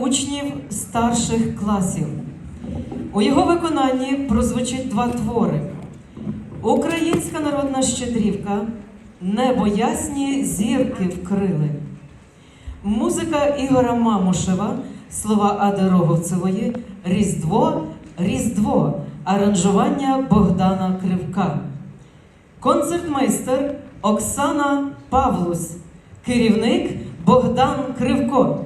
учнів старших класів. У його виконанні прозвучить два твори: Українська народна щедрівка, Небо ясні зірки вкрили. Музика Ігора Мамушева, слова Ади Роговцевої, Різдво, Різдво, аранжування Богдана Кривка. Концертмейстер Оксана Павлус, керівник Богдан Кривко.